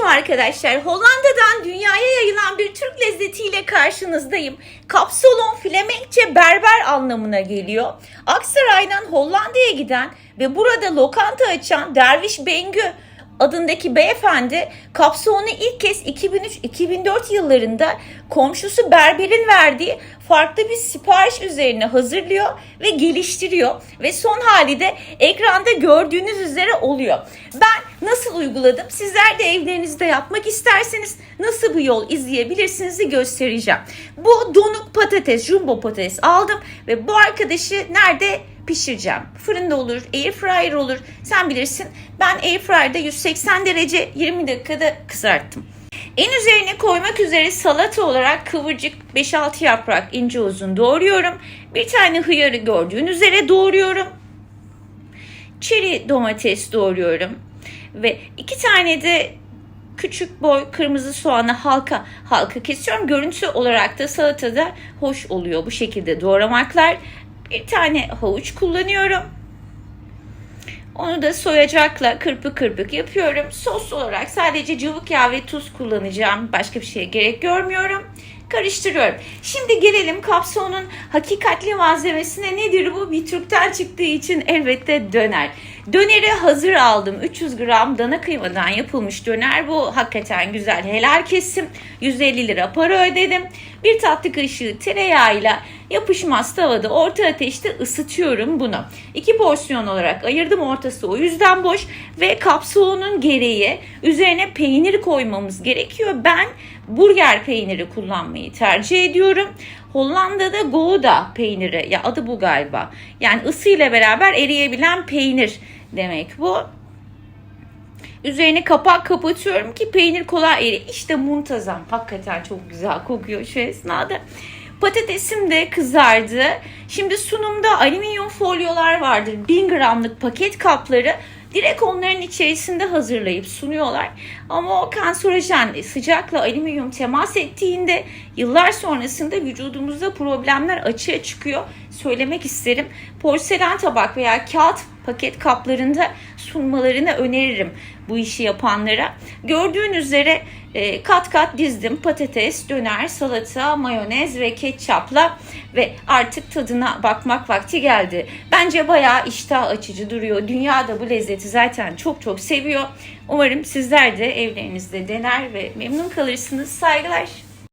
Selamünaleyküm arkadaşlar. Hollanda'dan dünyaya yayılan bir Türk lezzetiyle karşınızdayım. Kapsolon Flemenkçe berber anlamına geliyor. Aksaray'dan Hollanda'ya giden ve burada lokanta açan Derviş Bengü adındaki beyefendi kapsonu ilk kez 2003-2004 yıllarında komşusu berberin verdiği farklı bir sipariş üzerine hazırlıyor ve geliştiriyor ve son hali de ekranda gördüğünüz üzere oluyor. Ben nasıl uyguladım? Sizler de evlerinizde yapmak isterseniz nasıl bir yol izleyebilirsiniz göstereceğim. Bu donuk patates, jumbo patates aldım ve bu arkadaşı nerede pişireceğim. Fırında olur, air fryer olur. Sen bilirsin. Ben air fryer'da 180 derece 20 dakikada kızarttım. En üzerine koymak üzere salata olarak kıvırcık 5-6 yaprak ince uzun doğruyorum. Bir tane hıyarı gördüğün üzere doğruyorum. Çeri domates doğruyorum. Ve iki tane de küçük boy kırmızı soğanı halka halka kesiyorum. Görüntü olarak da salatada hoş oluyor bu şekilde doğramaklar. Bir tane havuç kullanıyorum. Onu da soyacakla kırpık kırpık yapıyorum. Sos olarak sadece cıvık yağ ve tuz kullanacağım. Başka bir şeye gerek görmüyorum. Karıştırıyorum. Şimdi gelelim kapsonun hakikatli malzemesine nedir bu? Bir Türk'ten çıktığı için elbette döner. Döneri hazır aldım. 300 gram dana kıymadan yapılmış döner. Bu hakikaten güzel. Helal kesim. 150 lira para ödedim. Bir tatlı kaşığı tereyağıyla yapışmaz tavada orta ateşte ısıtıyorum bunu. İki porsiyon olarak ayırdım ortası o yüzden boş ve kapsuğunun gereği üzerine peynir koymamız gerekiyor. Ben burger peyniri kullanmayı tercih ediyorum. Hollanda'da Gouda peyniri ya adı bu galiba. Yani ısıyla beraber eriyebilen peynir demek bu. Üzerine kapak kapatıyorum ki peynir kolay eri. İşte muntazam. Hakikaten çok güzel kokuyor şu esnada. Patatesim de kızardı. Şimdi sunumda alüminyum folyolar vardır. 1000 gramlık paket kapları. Direkt onların içerisinde hazırlayıp sunuyorlar. Ama o kanserojen sıcakla alüminyum temas ettiğinde yıllar sonrasında vücudumuzda problemler açığa çıkıyor. Söylemek isterim. Porselen tabak veya kağıt paket kaplarında sunmalarını öneririm bu işi yapanlara. Gördüğün üzere e, kat kat dizdim patates, döner, salata, mayonez ve ketçapla ve artık tadına bakmak vakti geldi. Bence bayağı iştah açıcı duruyor. Dünya da bu lezzeti zaten çok çok seviyor. Umarım sizler de evlerinizde dener ve memnun kalırsınız. Saygılar.